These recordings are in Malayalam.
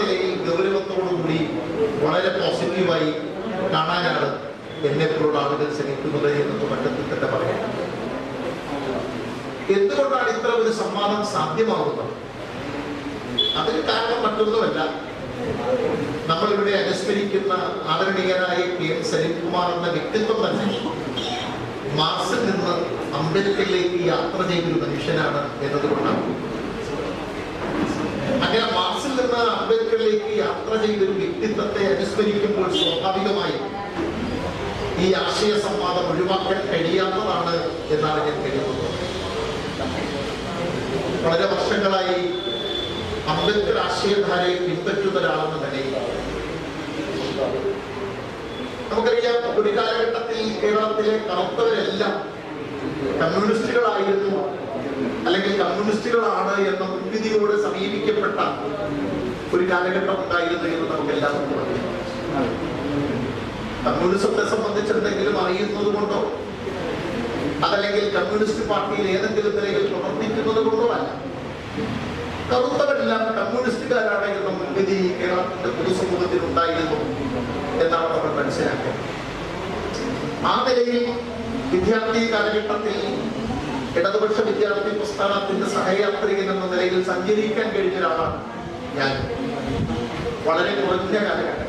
നിലയിൽ ഗൗരവത്തോടുകൂടി വളരെ പോസിറ്റീവായി കാണാനാണ് എന്നെ പോലുള്ള ആളുകൾ ശ്രമിക്കുന്നത് എന്നൊക്കെ മറ്റത്തിൽ തന്നെ പറയാം. എന്തുകൊണ്ടാണ് ഇത്ര ഒരു സംവാദം സാധ്യമാകുന്നത്? അതിന് കാരണം മറ്റൊന്നുമല്ല. നമ്മളിവിടെ അനുസ്മരിക്കുന്ന ആദരണീയനായ കെ എം സലീംകുമാർ എന്ന വ്യക്തിത്വം തന്നെ മാർസിൽ നിന്ന് അമ്പലത്തിലേക്ക് യാത്ര ചെയ്തൊരു മനുഷ്യനാണ് എന്നതുകൊണ്ടാണ്. അങ്ങനെ മാർസിൽ അംബേദ്കറിലേക്ക് യാത്ര ചെയ്തൊരു വ്യക്തിത്വത്തെ അനുസ്മരിക്കുമ്പോൾ സ്വാഭാവികമായി ഈ ആശയ സംവാദം ഒഴിവാക്കാൻ കഴിയാത്തതാണ് എന്നാണ് ഞാൻ കരുതുന്നത് വളരെ വർഷങ്ങളായി അംബേദ്കർ ആശയധാരയെ പിൻപറ്റുന്ന ഒരാളെന്ന നിലയിൽ. നമുക്കറിയാം ഒരു കാലഘട്ടത്തിൽ കേരളത്തിലെ കറുത്തവരെല്ലാം കമ്മ്യൂണിസ്റ്റുകളായിരുന്നു. അല്ലെങ്കിൽ കമ്മ്യൂണിസ്റ്റുകളാണ് എന്ന മുൻവിധിയോട് സമീപിക്കപ്പെട്ട ഒരു കാലഘട്ടം ഉണ്ടായിരുന്നു എന്ന് നമുക്ക് എല്ലാവർക്കും അറിയാം കമ്മ്യൂണിസത്തെ സംബന്ധിച്ച് എന്തെങ്കിലും അറിയുന്നത് കൊണ്ടോ അതല്ലെങ്കിൽ കമ്മ്യൂണിസ്റ്റ് പാർട്ടിയിൽ ഏതെങ്കിലും നിലയിൽ പ്രവർത്തിക്കുന്നത് കൊണ്ടോ അല്ല. കറുത്തവരെല്ലാം കമ്മ്യൂണിസ്റ്റുകാരാണ് എന്ന മുൻവിധി കേരളത്തിന്റെ പൊതുസമൂഹത്തിൽ ഉണ്ടായിരുന്നു എന്നാണ് നമ്മൾ മനസ്സിലാക്കുന്നത് ആ നിലയിൽ വിദ്യാർത്ഥി കാലഘട്ടത്തിൽ ഇടതുപക്ഷ വിദ്യാർത്ഥി പ്രസ്ഥാനത്തിന്റെ സഹയാത്രികൻ എന്ന നിലയിൽ സഞ്ചരിക്കാൻ കഴിഞ്ഞ ഒരാളാണ് ഞാൻ. വളരെ കുറഞ്ഞ കാലഘട്ടം.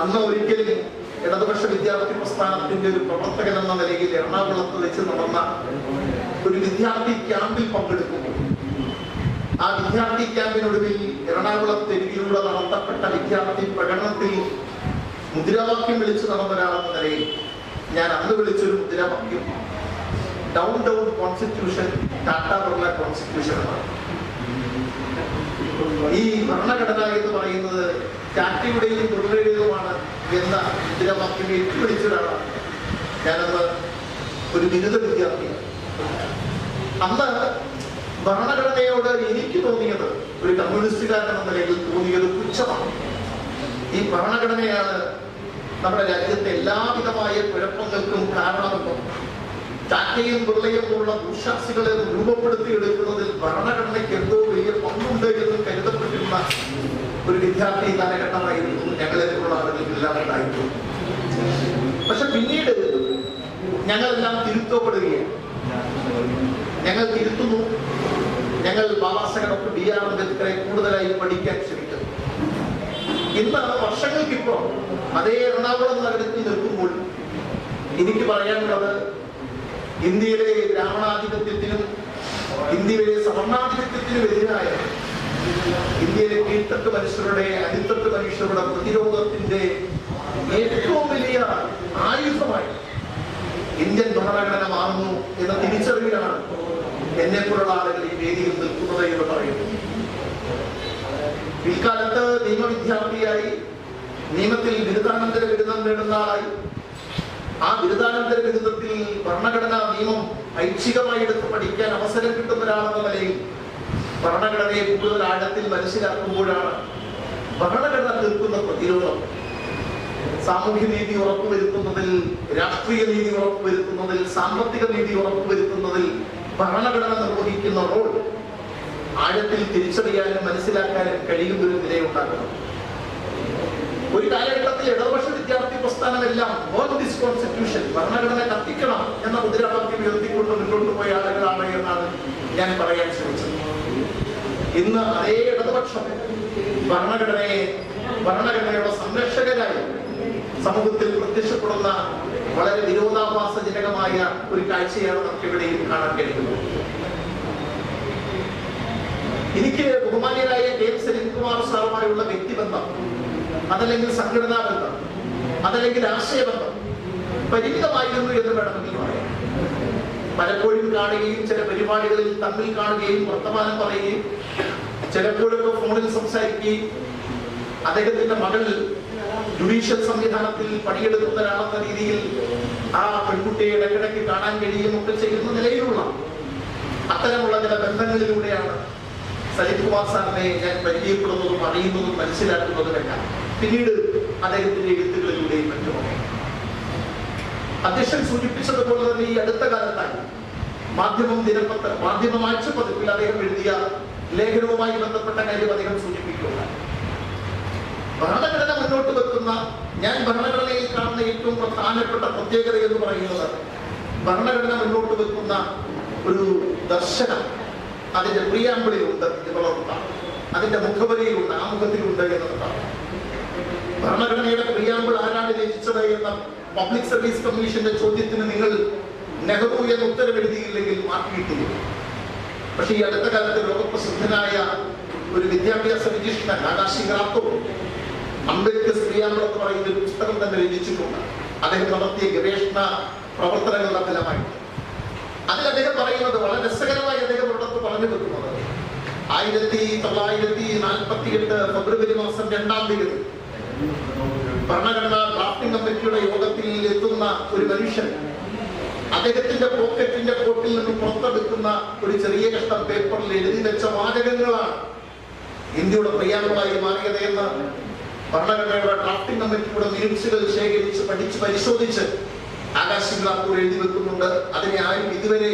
അന്ന് ഒരിക്കലും ഇടതുപക്ഷ വിദ്യാർത്ഥി പ്രസ്ഥാനത്തിന്റെ ഒരു പ്രവർത്തകൻ എന്ന നിലയിൽ എറണാകുളത്ത് വെച്ച് നടന്ന ഒരു വിദ്യാർത്ഥി ക്യാമ്പിൽ പങ്കെടുക്കുമ്പോൾ ആ വിദ്യാർത്ഥി ക്യാമ്പിനൊടുവിൽ എറണാകുളം തെരുവിലൂടെ നടത്തപ്പെട്ട വിദ്യാർത്ഥി പ്രകടനത്തിൽ മുദ്രാവാക്യം വിളിച്ചു നടന്ന ഒരാളെന്ന നിലയിൽ ഞാൻ അന്ന് വിളിച്ചൊരു മുദ്രാവാക്യം down down constitution Tata Birla constitution എന്നാണ് ഈ ഭരണഘടന എന്ന് പറയുന്നത് ടാറ്റയുടെയും ബിർളയുടേതുമാണ് എന്ന മുദ്രാവാക്യം ഏറ്റുപിടിച്ച ഒരാളാണ് ഞാനന്ന് ഒരു ബിരുദ വിദ്യാർത്ഥിയാണ് അന്ന് ഭരണഘടനയോട് എനിക്ക് തോന്നിയത് ഒരു കമ്മ്യൂണിസ്റ്റുകാരൻ എന്ന നിലയിൽ തോന്നിയത് പുച്ഛമാണ്. ഈ ഭരണഘടനയാണ് നമ്മുടെ രാജ്യത്തെ എല്ലാവിധമായ കുഴപ്പങ്ങൾക്കും കാരണമെന്നും ടാറ്റയും പിള്ളയും പോലുള്ള ദുശാസികളെ രൂപപ്പെടുത്തിയെടുക്കുന്നതിൽ ഭരണഘടനയ്ക്ക് എന്തോ വലിയ പങ്കുണ്ട് എന്ന് കരുതപ്പെട്ടിരുന്ന ഒരു വിദ്യാർത്ഥി കാലഘട്ടമായിരുന്നു. ഞങ്ങളെ പോലുള്ള ആളുകൾക്കെല്ലാം ഉണ്ടായിരുന്നു പക്ഷെ പിന്നീട് ഞങ്ങളെല്ലാം തിരുത്തപ്പെടുകയാണ്. ഞങ്ങൾ തിരുത്തുന്നു. ഞങ്ങൾ ബാബാസാഹേബ് ഡോക്ടർ ബി ആർ അംബേദ്കറെ കൂടുതലായി പഠിക്കാൻ ശ്രമിക്കുന്നു. ഇന്ന് വർഷങ്ങൾക്കിപ്പുറം അതേ എറണാകുളം നഗരത്തിൽ നിൽക്കുമ്പോൾ എനിക്ക് പറയാനുള്ളത് ഇന്ത്യയിലെ ബ്രാഹ്മണാധിപത്യത്തിനും ഇന്ത്യയിലെ സവർണാധിപത്യത്തിനും എതിരായ ഇന്ത്യയിലെ കീഴ്ത്തട്ട് മനുഷ്യരുടെ അടിത്തട്ട് മനുഷ്യരുടെ പ്രതിരോധത്തിന്റെ ഏറ്റവും വലിയ ആയുധമായി ഇന്ത്യൻ ഭരണഘടന മാറുന്നു എന്ന തിരിച്ചറിവിലാണ് എന്നെ പോലുള്ള ആളുകൾ ഈ വേദിയിൽ നിൽക്കുന്നത് എന്ന് പറയുന്നു പിൽക്കാലത്ത് നിയമവിദ്യാർത്ഥിയായി നിയമത്തിൽ ബിരുദാനന്തര ബിരുദം നേടുന്ന ആളായി ആ ബിരുദാനന്തര ബിരുദത്തിൽ ഭരണഘടനാ നിയമം ഐച്ഛികമായി എടുത്ത് പഠിക്കാൻ അവസരം കിട്ടുന്ന ഒരാളെന്ന നിലയിൽ ഭരണഘടനയെ കൂടുതൽ ആഴത്തിൽ മനസ്സിലാക്കുമ്പോഴാണ് ഭരണഘടന തീർക്കുന്ന പ്രതിരോധം. സാമൂഹ്യ നീതി ഉറപ്പുവരുത്തുന്നതിൽ രാഷ്ട്രീയ നീതി ഉറപ്പുവരുത്തുന്നതിൽ സാമ്പത്തിക നീതി ഉറപ്പുവരുത്തുന്നതിൽ ഭരണഘടന നിർവഹിക്കുന്ന റോൾ ആഴത്തിൽ തിരിച്ചറിയാനും മനസ്സിലാക്കാനും കഴിയുന്ന ഒരു നിലയുണ്ടാക്കണം ഒരു കാലഘട്ടത്തിൽ ഇടതുപക്ഷ വിദ്യാർത്ഥി പ്രസ്ഥാനമെല്ലാം ഓൺ ദിസ് കോൺസ്റ്റിറ്റ്യൂഷൻ ഭരണഘടന കത്തിക്കണം എന്ന മുദ്രാവാക്യം ഉയർത്തിക്കൊണ്ട് മുന്നോട്ട് പോയ ആളുകളാണ് എന്നാണ് ഞാൻ പറയാൻ ശ്രമിച്ചത്. ഇന്ന് അതേ ഇടതുപക്ഷം ഭരണഘടനയെ ഭരണഘടനയുടെ സംരക്ഷകരായി സമൂഹത്തിൽ പ്രത്യക്ഷപ്പെടുന്ന വളരെ വിരോധാഭാസജനകമായ ഒരു കാഴ്ചയാണ് നമുക്ക് ഇവിടെയും കാണാൻ കഴിയുന്നത്. എനിക്ക് ബഹുമാന്യരായ കെ എം സലീംകുമാർ സാറുമായുള്ള വ്യക്തിബന്ധം അതല്ലെങ്കിൽ സംഘടനാ ബന്ധം അതല്ലെങ്കിൽ ആശയബന്ധം പരിമിതമായിരുന്നു എന്ന് വേണമെങ്കിൽ പലപ്പോഴും കാണുകയും ചില പരിപാടികളിൽ തമ്മിൽ കാണുകയും വർത്തമാനം പറയുകയും ചിലപ്പോഴൊക്കെ ഫോണിൽ സംസാരിക്കുകയും അദ്ദേഹത്തിന്റെ മകൾ ജുഡീഷ്യൽ സംവിധാനത്തിൽ പണിയെടുക്കുന്നവരാണെന്ന രീതിയിൽ ആ പെൺകുട്ടിയെ ഇടയ്ക്കിടയ്ക്ക് കാണാൻ കഴിയുകയും ഒക്കെ ചെയ്യുന്ന നിലയിലുള്ള അത്തരമുള്ള ചില ബന്ധങ്ങളിലൂടെയാണ് സജിത് കുമാർ സാറിനെ ഞാൻ പരിചയപ്പെടുന്നതും അറിയുന്നതും മനസ്സിലാക്കുന്നതുമെല്ലാം. പിന്നീട് അദ്ദേഹത്തിന്റെ എഴുത്തുകളിലൂടെയും മറ്റുമൊക്കെ അധ്യക്ഷൻ സൂചിപ്പിച്ചതുപോലെ തന്നെ ഈ അടുത്ത കാലത്തായി മാധ്യമം ദിനപത്രം മാധ്യമം ആഴ്ച പതിപ്പിൽ അദ്ദേഹം എഴുതിയ ലേഖനവുമായി ബന്ധപ്പെട്ട കാര്യം അദ്ദേഹം സൂചിപ്പിക്കുകയുണ്ടായി. ഭരണഘടന മുന്നോട്ട് വെക്കുന്ന ഞാൻ ഭരണഘടനയിൽ കാണുന്ന ഏറ്റവും പ്രധാനപ്പെട്ട പ്രത്യേകത എന്ന് പറയുന്നത് ഭരണഘടന മുന്നോട്ട് വെക്കുന്ന ഒരു ദർശനം അതിന്റെ പ്രിയാമ്പിളിലുണ്ട് എന്നുള്ളതാണ്. അതിന്റെ മുഖവരിയിലുണ്ട് ആമുഖത്തിലുണ്ട് എന്നതാണ് ഭരണഘടനയുടെ പ്രിയാമ്പിൾ ആരാണ് രചിച്ചത് എന്ന പബ്ലിക് സർവീസ് കമ്മീഷന്റെ ചോദ്യത്തിന് നിങ്ങൾ നെഹ്റു എന്ന് ഉത്തരവെഴുതിയില്ലെങ്കിൽ മാറ്റിയിട്ടില്ല പക്ഷേ ഈ അടുത്ത കാലത്ത് ലോകപ്രസിദ്ധനായ ഒരു വിദ്യാഭ്യാസ വിജിഷ്ണൻ ആകാശി റാത്തോ അംബേദ്കർ സ്ത്രീയാമ്പിൾ എന്ന് പറയുന്ന ഒരു പുസ്തകം തന്നെ രചിച്ചിട്ടുണ്ട്. അദ്ദേഹം നടത്തിയ ഗവേഷണ പ്രവർത്തനങ്ങളുടെ ഫലമായിട്ട്. അതിൽ അദ്ദേഹം പറയുന്നത് വളരെ രസകരമായി അദ്ദേഹം ഇവിടത്ത് പറഞ്ഞു വെക്കുന്നത്. ആയിരത്തി തൊള്ളായിരത്തി നാൽപ്പത്തി എട്ട് ഫെബ്രുവരി മാസം രണ്ടാം തീയതി ഭരണഘടനാ ഡ്രാഫ്റ്റിംഗ് കമ്മിറ്റിയുടെ യോഗത്തിൽ എത്തുന്ന ഒരു മനുഷ്യൻ അദ്ദേഹത്തിന്റെ പോക്കറ്റിന്റെ കോട്ടിൽ നിന്ന് പുറത്തെടുക്കുന്ന ഒരു ചെറിയ കഷ്ടം പേപ്പറിൽ എഴുതി വെച്ച വാചകങ്ങളാണ് ഇന്ത്യയുടെ പ്രിയാമ്പിളായി മാറിയത് എന്ന് ഭരണഘടനയുടെ ഡ്രാഫ്റ്റിംഗ് കമ്മിറ്റിയുടെ മിനിറ്റ്സുകൾ ശേഖരിച്ച് പഠിച്ച് പരിശോധിച്ച് ആകാശ് റാപ്പൂർ എഴുതി വെക്കുന്നുണ്ട്. അതിനെ ആരും ഇതുവരെ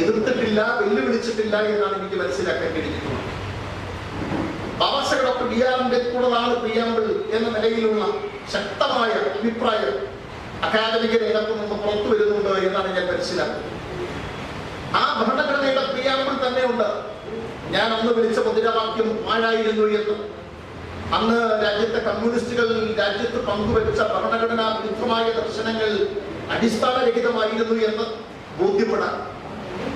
എതിർത്തിട്ടില്ല വെല്ലുവിളിച്ചിട്ടില്ല എന്നാണ് എനിക്ക് മനസ്സിലാക്കാൻ കഴിഞ്ഞിട്ടുള്ളത്. ബാബാസാഹേബ് ഡോക്ടർ ബി ആർ അംബേദ്കറുടേതാണ് പ്രിയാമ്പിൾ എന്ന നിലയിലുള്ള ശക്തമായ അഭിപ്രായം അക്കാദമിക രംഗത്ത് നിന്ന് പുറത്തു വരുന്നുണ്ട് എന്നാണ് ഞാൻ മനസ്സിലാക്കുന്നത്. ആ ഭരണഘടനയുടെ പ്രിയാമ്പിൾ തന്നെ ഉണ്ട് ഞാൻ അന്ന് വിളിച്ച മുദ്രാവാക്യം പാഴായിരുന്നു എന്ന്. അന്ന് രാജ്യത്തെ കമ്മ്യൂണിസ്റ്റുകൾ രാജ്യത്ത് പങ്കുവച്ച ഭരണഘടനാ വിരുദ്ധമായ ദർശനങ്ങൾ അടിസ്ഥാനരഹിതമായിരുന്നു എന്ന് ബോധ്യപ്പെടാം.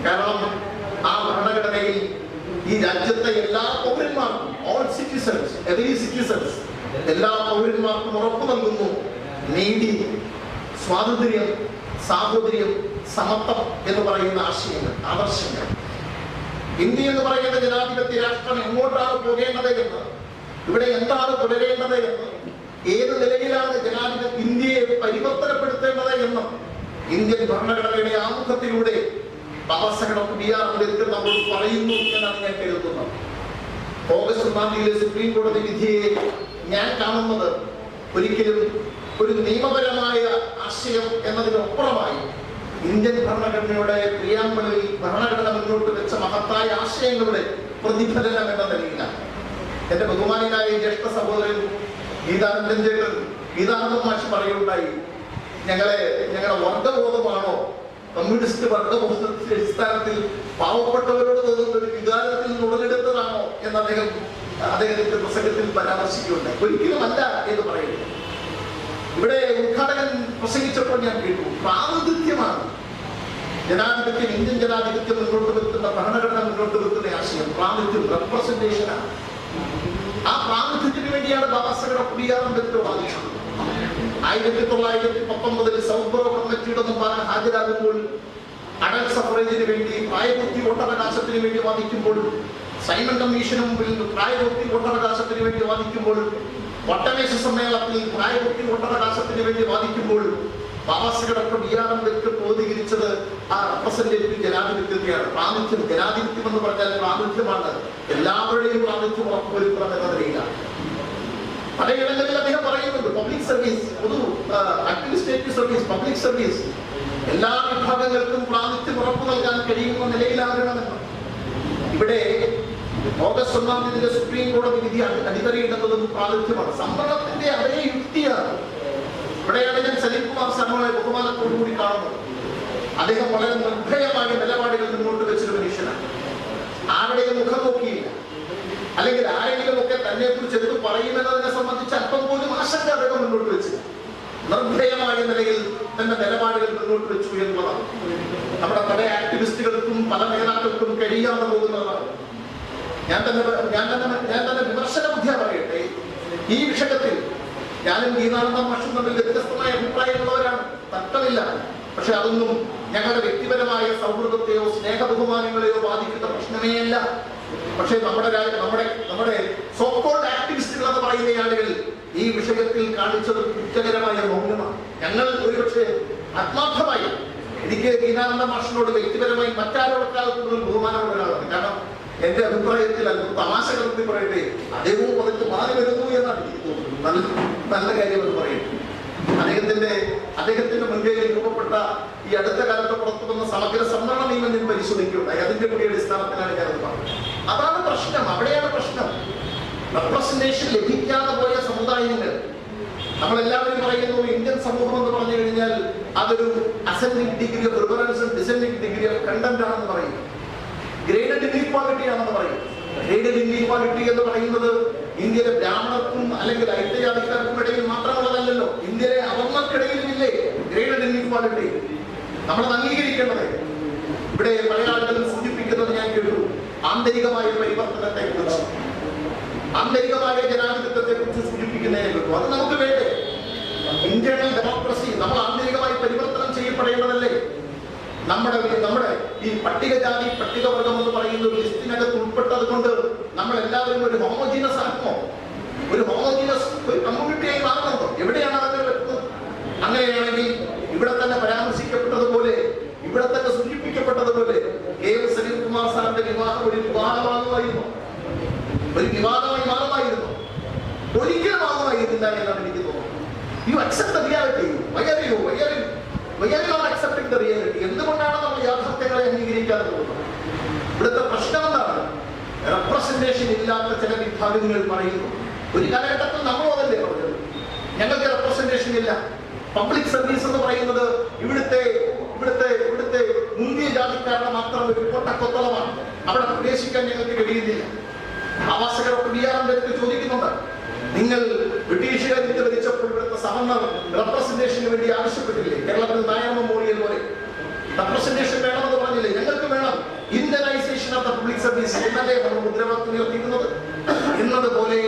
കാരണം ഈ രാജ്യത്തെ എല്ലാ പൗരന്മാർക്കും ഓൾ സിറ്റിസൺസ് എല്ലാ പൗരന്മാർക്കും ഉറപ്പു നൽകുന്നു. നീതി സ്വാതന്ത്ര്യം സാഹോദര്യം സമത്വം എന്ന് പറയുന്ന ആശയങ്ങൾ ആദർശങ്ങൾ. ഇന്ത്യ എന്ന് പറയുന്ന ജനാധിപത്യ രാഷ്ട്രം എങ്ങോട്ടാണ് പോകേണ്ടത് എന്ന് ഇവിടെ എന്താണ് തുടരേണ്ടത് എന്ന് ഏത് നിലയിലാണ് ജനാധിപത്യ ഇന്ത്യയെ പരിവർത്തനപ്പെടുത്തേണ്ടത് എന്ന് ഇന്ത്യൻ ഭരണഘടനയുടെ ആമുഖത്തിലൂടെ Babasaheb doctor B R Ambedkar നമ്മളോട് പറയുന്നു എന്നാണ് ഞാൻ കരുതുന്നത് ഓഗസ്റ്റ് ഒന്നാം തീയതി സുപ്രീം കോടതി വിധിയെ ഞാൻ കാണുന്നത് ഒരിക്കലും ഒരു നിയമപരമായ ആശയം എന്നതിനപ്പുറമായി ഇന്ത്യൻ ഭരണഘടനയുടെ പ്രിയാമ്പളിൽ ഭരണഘടന മുന്നോട്ട് വെച്ച മഹത്തായ ആശയങ്ങളുടെ പ്രതിഫലനം എന്ന നിലയിലാണ്. എന്റെ ബഹുമാനായ ജ്യേഷ്ഠ സഹോദരൻ ഗീതാനന്ദൻ ചേട്ടൻ ഗീതാനന്ദ മാഷ് പറയുണ്ടായി ഞങ്ങളെ ഞങ്ങളുടെ വർഗബോധമാണോ കമ്മ്യൂണിസ്റ്റ് വർഗബോധത്തിന്റെ അടിസ്ഥാനത്തിൽ പാവപ്പെട്ടവരോട് തോന്നുന്ന ഒരു വികാരത്തിൽ ഉടലെടുത്തതാണോ എന്ന് അദ്ദേഹം അദ്ദേഹത്തിന്റെ പ്രസംഗത്തിൽ പരാമർശിക്കുന്നുണ്ട് ഒരിക്കലും ഒരിക്കലുമല്ല എന്ന് പറയുന്നു. ഇവിടെ ഉദ്ഘാടകൻ പ്രസംഗിച്ചപ്പോൾ ഞാൻ കേട്ടു പ്രാതിനിധ്യമാണ്. ജനാധിപത്യം ഇന്ത്യൻ ജനാധിപത്യം മുന്നോട്ട് വെക്കുന്ന ഭരണഘടന മുന്നോട്ട് വെക്കുന്ന ആശയം പ്രാതിനിധ്യം റെപ്രസെന്റേഷനാണ് ആ പ്രാതിനിധ്യത്തിന് വേണ്ടിയാണ് Babasaheb doctor B R Ambedkar വാദിച്ചത്. ആയിരത്തി തൊള്ളായിരത്തി പത്തൊമ്പതിൽ ബോറോ കമ്മിറ്റിയുടെ മുമ്പാകെ ഹാജരാകുമ്പോൾ അടൽ സഫറേജിന് വേണ്ടി പ്രായപൂർത്തി വോട്ടവകാശത്തിന് വേണ്ടി വാദിക്കുമ്പോൾ സൈമൺ കമ്മീഷന് മുമ്പിൽ പ്രായപൂർത്തി വോട്ടവകാശത്തിന് വേണ്ടി വാദിക്കുമ്പോൾ വട്ടമേശ സമ്മേളനത്തിൽ പ്രായപൂർത്തി വോട്ടവകാശത്തിന് വേണ്ടി വാദിക്കുമ്പോഴും Babasaheb doctor B R Ambedkar പ്രതികരിച്ചത് ആ റെപ്രസെന്റേറ്റീവ് ജനാധിപത്യത്തെയാണ്. പ്രാതിനിധ്യം ജനാധിപത്യം എന്ന് പറഞ്ഞാൽ പ്രാതിനിധ്യമാണ് എല്ലാവരുടെയും പ്രാതിനിധ്യം ഉറപ്പുവരുത്തണം എന്ന നിലയിലാണ്. പലയിടങ്ങളിൽ അദ്ദേഹം പറയുന്നുണ്ട്. പബ്ലിക് സർവീസ് പൊതു അഡ്മിനിസ്ട്രേറ്റീവ് സർവീസ് പബ്ലിക് സർവീസ് എല്ലാ വിഭാഗങ്ങൾക്കും പ്രാതിനിധ്യം ഉറപ്പു നൽകാൻ കഴിയുന്ന നിലയിലാകണമെന്ന് ഇവിടെ ഓഗസ്റ്റ് ഒന്നാം തീയതി സുപ്രീം കോടതി വിധി അടി- പ്രാതിഥ്യമാണ് സംവരണത്തിന്റെ അതേ യുക്തിയാണ് ഇവിടെയാണ് ഞാൻ സലീം കുമാർ ശർമ്മയെ ബഹുമാനത്തോടു കൂടി കാണുന്നത്. അദ്ദേഹം വളരെ നിർഭയമായ നിലപാടുകൾ മുന്നോട്ട് വെച്ചൊരു മനുഷ്യനാണ്. ആരുടെയും മുഖം നോക്കിയില്ല. അല്ലെങ്കിൽ ആരെങ്കിലും ഒക്കെ തന്നെ കുറിച്ച് എടുത്ത് പറയുമെന്നതിനെ സംബന്ധിച്ച് അല്പം പോലും ആശങ്ക അദ്ദേഹം മുന്നോട്ട് വെച്ചു നിർഭയമായ നിലയിൽ തന്റെ നിലപാടുകൾ മുന്നോട്ട് വെച്ചു എന്നുള്ളതാണ്. നമ്മുടെ പല ആക്ടിവിസ്റ്റുകൾക്കും പല നേതാക്കൾക്കും കഴിയാതെ പോകുന്നതാണ് ഞാൻ തന്നെ ഞാൻ തന്നെ ഞാൻ തന്നെ വിമർശന ബുദ്ധിയാ പറയട്ടെ. ഈ വിഷയത്തിൽ ഞാനും ഗീതാനന്ദ മാഷും തമ്മിൽ വ്യത്യസ്തമായ അഭിപ്രായമുള്ളവരാണ്. തർക്കമില്ല. പക്ഷെ അതൊന്നും ഞങ്ങളുടെ വ്യക്തിപരമായ സൗഹൃദത്തെയോ സ്നേഹ ബഹുമാനങ്ങളെയോ ബാധിക്കുന്ന പ്രശ്നമേ അല്ല പക്ഷേ നമ്മുടെ നമ്മുടെ നമ്മുടെ സോക്കോൾഡ് ആക്ടിവിസ്റ്റുകൾ എന്ന് പറയുന്ന ആളുകൾ ഈ വിഷയത്തിൽ കാണിച്ചത് കുറ്റകരമായ മൗനമാണ്. ഞങ്ങൾ ഒരുപക്ഷെ ആത്മാർത്ഥമായി എനിക്ക് ഗീതാനന്ദ മാഷിനോട് വ്യക്തിപരമായി മറ്റാരോടൊക്കെ ബഹുമാനമുള്ള ഒരാളാണ്. കാരണം എന്റെ അഭിപ്രായത്തിൽ അല്പം തമാശ കലർത്തി പറയട്ടെ അദ്ദേഹവും അതിന് മാറി വരുന്നു എന്നാണ് എനിക്ക് തോന്നുന്നത്. നല്ല നല്ല കാര്യം എന്ന് പറയും അദ്ദേഹത്തിന്റെ അദ്ദേഹത്തിന്റെ മുൻകൈയിൽ രൂപപ്പെട്ട ഈ അടുത്ത കാലത്ത് പുറത്തു വന്ന സമഗ്ര സംവരണ നിയമം ഞാൻ പരിശോധിക്കുകയുണ്ടായി. അതിന്റെ കൂടി അടിസ്ഥാനത്തിലാണ് ഞാനത് പറഞ്ഞത്. അതാണ് പ്രശ്നം. അവിടെയാണ് പ്രശ്നം. റെപ്രസെന്റേഷൻ ലഭിക്കാതെ പോയ സമുദായങ്ങൾ. നമ്മളെല്ലാവരും പറയുന്നു ഇന്ത്യൻ സമൂഹം എന്ന് പറഞ്ഞു കഴിഞ്ഞാൽ അതൊരു അസെൻഡിങ് ഡിഗ്രി ഓഫ് റിഫറൻസും ഡിസെൻഡിങ് ഡിഗ്രി ഓഫ് കണ്ടന്റ് ആണെന്ന് പറയും. ഗ്രേഡഡ് ഇൻഈക്വാലിറ്റി ആണെന്ന് പറയും. ഗ്രേഡഡ് ഇൻഈക്വാലിറ്റി എന്ന് പറയുന്നത് ഇന്ത്യയിലെ ബ്രാഹ്മണർക്കും അല്ലെങ്കിൽ ഐത്യജാതിക്കാർക്കും ഇടയിൽ മാത്രമുള്ളതല്ലല്ലോ ഇന്ത്യയിലെ അവർണർക്കിടയിലും ഇല്ലേ ഗ്രേഡഡ് ഇൻഈക്വാലിറ്റി നമ്മളത് അംഗീകരിക്കേണ്ടത്. ഇവിടെ പല ആളുകളും സൂചിപ്പിക്കുന്നത് ഞാൻ കേട്ടു. ആന്തരികമായ പരിവർത്തനത്തെ കുറിച്ച് ആന്തരികമായ ജനാധിപത്യത്തെ കുറിച്ച് സൂചിപ്പിക്കുന്നതിനെ കേട്ടു അത് നമുക്ക് വേണ്ടേ? ഇന്റേണൽ ഡെമോക്രസി നമ്മൾ ആന്തരികമായി പരിവർത്തനം ചെയ്യപ്പെടേണ്ടതല്ലേ? നമ്മുടെ നമ്മുടെ ഈ പട്ടികജാതി പട്ടികവർഗം എന്ന് പറയുന്ന ഒരു ലിസ്റ്റിനകത്ത് ഉൾപ്പെട്ടത് കൊണ്ട് നമ്മൾ എല്ലാവരും ഒരു ഹോമോജീനസ് ആക്കുമോ ഒരു ഹോമോജീനസ് ഒരു കമ്മ്യൂണിറ്റിയായി മാറുന്നുണ്ടോ എവിടെയാണ് അതൊക്കെ വരുന്നത് അങ്ങനെയാണെങ്കിൽ ഇവിടെ തന്നെ പരാമർശിക്കപ്പെട്ടതുപോലെ ഇവിടെ തന്നെ സൂചിപ്പിക്കപ്പെട്ടതുപോലെ കെ എസ് സലീംകുമാർ സാറിന്റെ വിവാഹം ഒരു വിവാഹമാകുമായിരുന്നു ഒരു വിവാദമായി മാറുമായിരുന്നു ഒരിക്കലും ആകുമായിരുന്നില്ല എന്നാണ് എനിക്ക് തോന്നുന്നത് യു അക്സെപ്റ്റ് റിയാലിറ്റി വയ്യാറിയോ വയ്യാറി വയ്യാറിയോ അക്സെപ്റ്റിംഗ് ദ റിയാലിറ്റി എന്തുകൊണ്ടാണ് നമ്മൾ പോകുന്നത് ഇവിടുത്തെ പ്രശ്നം എന്താണ്? റെപ്രസെന്റേഷൻ ഇല്ലാത്ത ചില വിഭാഗങ്ങൾ പറയുന്നു. ഒരു കാലഘട്ടത്തിൽ നമ്മളും അതല്ലേ പറഞ്ഞത്? ഞങ്ങൾക്ക് റെപ്രസെന്റേഷൻ ഇല്ല. പബ്ലിക് സർവീസ് എന്ന് പറയുന്നത് ഇവിടുത്തെ ഇവിടുത്തെ ഇവിടുത്തെ മുന്തിയ ജാതിക്കാരുടെ മാത്രം ഒരു പൊട്ടക്കൊത്തളമാണ്. അവിടെ പ്രവേശിക്കാൻ ഞങ്ങൾക്ക് കഴിയുന്നില്ല. ആവാസകർ ബി ആർ അംബേദ്കർ ചോദിക്കുന്നുണ്ട്. നിങ്ങൾ ബ്രിട്ടീഷുകാർ ഇത് ഭരിച്ചപ്പോൾ ഇവിടുത്തെ സവർണർ റെപ്രസെന്റേഷന് വേണ്ടി ആവശ്യപ്പെട്ടില്ലേ? കേരളത്തിൽ നായർ മെമ്മോറിയൽ പോലെ. റെപ്രസെന്റേഷൻ വേണമെന്ന് പറഞ്ഞില്ലേ ഞങ്ങൾക്ക് വേണം ഇന്ത്യനൈസേഷൻ എന്നല്ലേ നമ്മൾ മുദ്രാവാക്യം ഉയർത്തിക്കുന്നത് എന്നതുപോലെ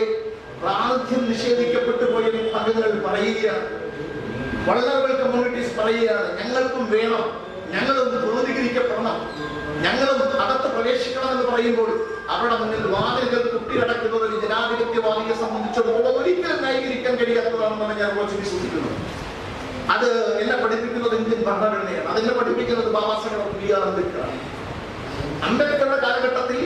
പ്രാതിഥ്യം നിഷേധിക്കപ്പെട്ടു പോയ വിഭാഗങ്ങൾ പറയുകയാണ്. വളറബിൾ കമ്മ്യൂണിറ്റീസ് പറയുകയാണ് ഞങ്ങൾക്കും വേണം ഞങ്ങളും പ്രതികരിക്കപ്പെടണം ഞങ്ങളും അകത്ത് പ്രവേശിക്കണം എന്ന് പറയുമ്പോൾ അവരുടെ മുന്നിൽ വാതിലുകൾ കുട്ടികടക്കുന്നത് ഒരു ജനാധിപത്യവാദിയെ സംബന്ധിച്ചിടത്തോളം ഒരിക്കലും ന്യായീകരിക്കാൻ കഴിയാത്തതാണെന്നാണ് ഞാൻ കുറച്ച് വിശ്വസിക്കുന്നത്. അത് എന്നെ പഠിപ്പിക്കുന്നത് ഇന്ത്യൻ ഭരണഘടനയാണ്. അതെന്നെ പഠിപ്പിക്കുന്നത് ബാബാ സാഹേബ് ബി ആർ അംബേദ്കറാണ്. അംബേദ്കറുടെ കാലഘട്ടത്തിൽ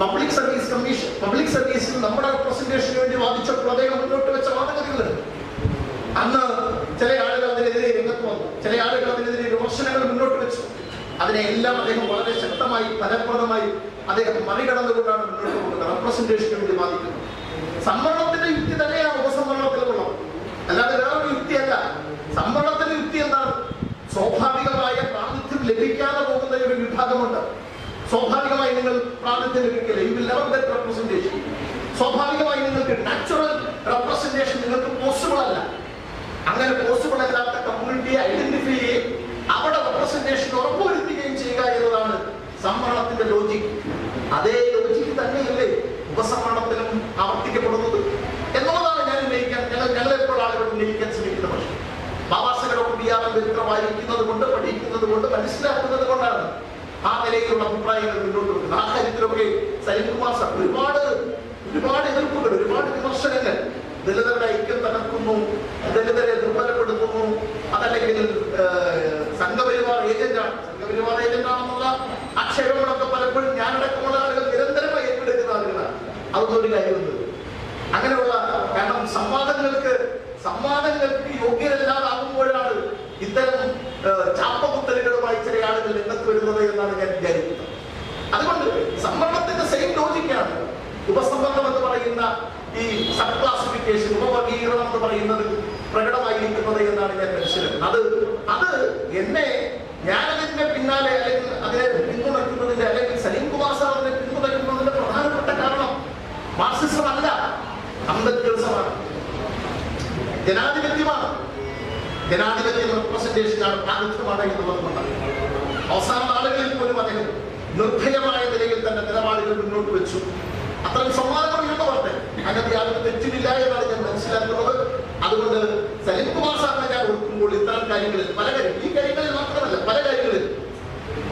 പബ്ലിക് സർവീസ് കമ്മീഷൻ പബ്ലിക് സർവീസിൽ നമ്മുടെ റെപ്രസെന്റേഷന് വേണ്ടി വാദിച്ചപ്പോൾ അദ്ദേഹം മുന്നോട്ട് വെച്ച വാദഗതികളുണ്ട് അന്ന് ചില ആളുകൾ അതിനെതിരെ രംഗത്ത് വന്നു. ചില ആളുകൾ അതിനെതിരെ വിമർശനങ്ങൾ മുന്നോട്ട് വെച്ചു. അതിനെല്ലാം അദ്ദേഹം വളരെ ശക്തമായി ഫലപ്രദമായി അദ്ദേഹം മറികടന്നുകൊണ്ടാണ് മുന്നോട്ട് പോകുന്നത്. റെപ്രസെന്റേഷന് വേണ്ടി വാദിക്കുന്നത്. സംവരണത്തിന്റെ യുക്തി തന്നെയാണ് ഉപസംവരണത്തിലുള്ളത് അല്ലാതെ വേറൊരു യുക്തിയല്ല സംവരണത്തിന്റെ യുക്തി എന്താണ്? സ്വാഭാവികമായ പ്രാതിഥ്യം ലഭിക്കാതെ പോകുന്ന ഒരു വിഭാഗമുണ്ട് സ്വാഭാവികമായി നിങ്ങൾ പ്രാതിനിധ്യം ലഭിക്കില്ല you will never get representation സ്വാഭാവികമായി നിങ്ങൾക്ക് നാച്ചുറൽ റെപ്രസെന്റേഷൻ നിങ്ങൾക്ക് പോസിബിൾ അല്ല. അങ്ങനെ പോസിബിൾ അല്ലാത്ത കമ്മ്യൂണിറ്റിയെ ഐഡന്റിഫൈ ചെയ്യുകയും അവിടെ റെപ്രസെന്റേഷൻ ഉറപ്പുവരുത്തുകയും ചെയ്യുക എന്നതാണ് സംവരണത്തിന്റെ ലോജിക് അതേ ലോജിക്ക് തന്നെയല്ലേ ഉപസംവരണത്തിനും ആവർത്തിക്കപ്പെടുന്നത്. എന്നുള്ളതാണ് ഞാൻ ഉന്നയിക്കാൻ ഞങ്ങൾ ഞങ്ങളെപ്പോൾ ആളുകൾ ഉന്നയിക്കാൻ ശ്രമിക്കുന്ന പ്രശ്നം. ബാബാസകരൊക്കെ ബി ആർ വായിക്കുന്നത് കൊണ്ട് പഠിക്കുന്നത് കൊണ്ട് മനസ്സിലാക്കുന്നത് കൊണ്ടാണ് ആ നിലയിലുള്ള അഭിപ്രായങ്ങൾ മുന്നോട്ട് വെക്കുന്നത് ആ കാര്യത്തിലൊക്കെ സലിംകുമാർ സാർ ഒരുപാട് ഒരുപാട് എതിർപ്പുകൾ ഒരുപാട് വിമർശനങ്ങൾ. ദളിതരുടെ ഐക്യം തകർക്കുന്നു ദളിതരെ ദുർബലപ്പെടുത്തുന്നു. അതല്ലെങ്കിൽ സംഘപരിവാർ ഏജന്റാണ് സംഘപരിവാർ ഏജന്റാണെന്നുള്ള ആക്ഷേപങ്ങളൊക്കെ പലപ്പോഴും ഞാനടക്കമുള്ള ആളുകൾ നിരന്തരമായി ഏറ്റെടുക്കുന്ന ആളുകളാണ്. അതൊന്നും ഒരു കാര്യമുണ്ട് അങ്ങനെയുള്ള കാരണം സംവാദങ്ങൾക്ക് സംവാദങ്ങൾക്ക് യോഗ്യരല്ലാതാകുമ്പോഴാണ് ഇത്തരം ഏഹ്, ചാപ്പകുത്തലുകളുമായി ചില ആളുകൾ രംഗത്ത് വരുന്നത് എന്നാണ് ഞാൻ വിചാരിക്കുന്നത് അതുകൊണ്ട് സംവരണത്തിന്റെ സെയിം ലോജിക്കാണ് ഉപസംവരണം എന്ന് പറയുന്ന ഈ സബ് ക്ലാസിഫിക്കേഷൻ ഉപവർഗീകരണം എന്ന് പറയുന്നത്? പ്രകടമായിരിക്കുന്നത് എന്നാണ് ഞാൻ മനസ്സിലാക്കുന്നത്. അത് അത് എന്നെ ഞാനതിന്റെ പിന്നാലെ അല്ലെങ്കിൽ അതിനെ പിന്തുണയ്ക്കുന്നതിന്റെ അല്ലെങ്കിൽ സലീം കുമാർ സാർ അതിനെ പിന്തുണയ്ക്കുന്നതിന്റെ പ്രധാനപ്പെട്ട കാരണം മാർക്സിസം അല്ല. അംബേദ്കറിസമാണ് ജനാധിപത്യമാണ്. ജനാധിപത്യം റെപ്രസെന്റേഷനാണ് പ്രാതിഥ്യമാണ് എന്നുള്ളത് കൊണ്ടാണ് അവസാന നാളുകളിൽ പോലും അദ്ദേഹം നിർഭയമായ നിലയിൽ തന്നെ നിലപാടുകൾ മുന്നോട്ട് വെച്ചു. അത്തരം സമ്മാനങ്ങൾ ഉയർന്നു വരട്ടെ. അതിനകത്ത് യാതൊരു തെറ്റുമില്ല എന്നാണ് ഞാൻ മനസ്സിലാക്കുന്നത്. അതുകൊണ്ട് സലീം കുമാർ സാറിനെ ഞാൻ ഓർക്കുമ്പോൾ ഇത്തരം കാര്യങ്ങളിൽ പല കാര്യം ഈ കാര്യങ്ങളിൽ മാത്രമല്ല പല കാര്യങ്ങളിൽ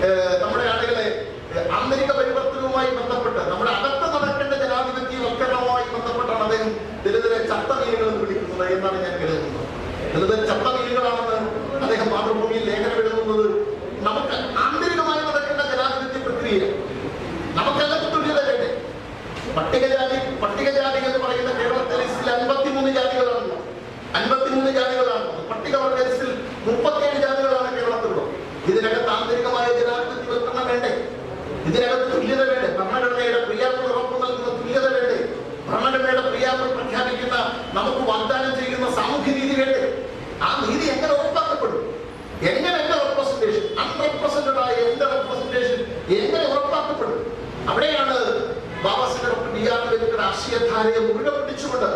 ഏഹ്, നമ്മുടെ ആളുകളെ ഏഹ്, ആന്തരിക പരിവർത്തനവുമായി ബന്ധപ്പെട്ട് നമ്മുടെ അകത്ത് നടക്കേണ്ട ജനാധിപത്യവൽക്കരണവുമായി ബന്ധപ്പെട്ടാണ് അദ്ദേഹം ദലിതരെ ചട്ടനീതികൾ എന്ന് വിളിക്കുന്നത് എന്നാണ് ഞാൻ കരുതുന്നത് ദലിതർ ചട്ടനീതികളാണെന്ന് അദ്ദേഹം മാതൃഭൂമിയിൽ ലേഖനം എഴുതുന്നത് നമുക്ക് ആന്തരികമായി നടക്കേണ്ട ജനാധിപത്യ പ്രക്രിയ നമുക്കകത്ത് തുല്യത പട്ടികജാതി പട്ടികജാതി എന്ന് പറയുന്ന കേരളത്തിലെ ലിസ്റ്റിൽ അൻപത്തിമൂന്ന് ജാതികളാണല്ലോ അൻപത്തിമൂന്ന് ജാതികളാണ് പട്ടികവർഗ ലിസ്റ്റിൽ മുപ്പത്തിയേഴ് ജാതികളാണ് കേരളത്തിലുള്ളത് ഇതിനകത്ത് ആന്തരികമായ ജനാധിപത്യവൽക്കരണം വേണ്ടേ ഇതിനകത്ത് തുല്യത വേണ്ടേ ഭരണഘടനയുടെ പ്രിയാപ്പിൾ ഉറപ്പു നൽകുന്ന തുല്യത വേണ്ടേ ഭരണഘടനയുടെ പ്രിയാപ്പിൾ പ്രഖ്യാപിക്കുന്ന നമുക്ക് വാഗ്ദാനം ചെയ്യുന്ന സാമൂഹ്യ നീതി വേണ്ടേ ആ നീതി എങ്ങനെ ഉറപ്പാക്കപ്പെടും? എങ്ങനെ എന്റെ റെപ്രസെന്റേഷൻ അൺറെപ്രസെന്റഡ് ആയ എന്റെ റെപ്രസെന്റേഷൻ എങ്ങനെ ഉറപ്പാക്കപ്പെടും? അവിടെയാണ് Baba Saheb doctor B R Ambedkar ആശയധാരയെ മുഴുവൻ പിടിച്ചുകൊണ്ട്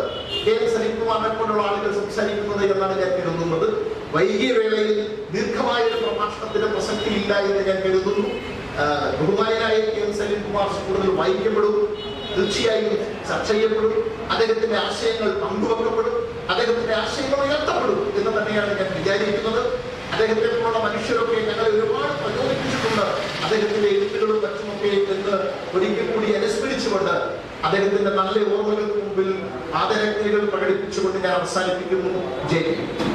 കെ എൻ സലീംകുമാറിനെ കൊണ്ടുള്ള ആളുകൾ സംസാരിക്കുന്നത് എന്നാണ് ഞാൻ കരുതുന്നത്. വൈകിയ വേളയിൽ ദീർഘമായ ഒരു പ്രഭാഷണത്തിന് പ്രസക്തി ഇല്ല എന്ന് ഞാൻ കരുതുന്നു. ബഹുമാനായ കെ എം സലീംകുമാർ കൂടുതൽ വായിക്കപ്പെടും തീർച്ചയായും ചർച്ച ചെയ്യപ്പെടും. അദ്ദേഹത്തിന്റെ ആശയങ്ങൾ പങ്കുവെക്കപ്പെടും. അദ്ദേഹത്തിന്റെ ആശയങ്ങൾ ഉയർത്തപ്പെടും എന്ന് തന്നെയാണ് ഞാൻ വിചാരിക്കുന്നത്. അദ്ദേഹത്തെ പോലുള്ള മനുഷ്യരൊക്കെ ഞങ്ങളെ ഒരുപാട് പ്രചോദിപ്പിച്ചിട്ടുണ്ട്. അദ്ദേഹത്തിന്റെ എഴുത്തുകളും മറ്റുമൊക്കെ എന്ന് ഒരിക്കൽ കൂടി അനുസ്മരിച്ചുകൊണ്ട് അദ്ദേഹത്തിന്റെ നല്ല ഓർമ്മകൾക്ക് മുമ്പിൽ ആദരജ്ഞകൾ പ്രകടിപ്പിച്ചുകൊണ്ട് ഞാൻ അവസാനിപ്പിക്കുന്നു. ജയ് ഹിന്ദ്.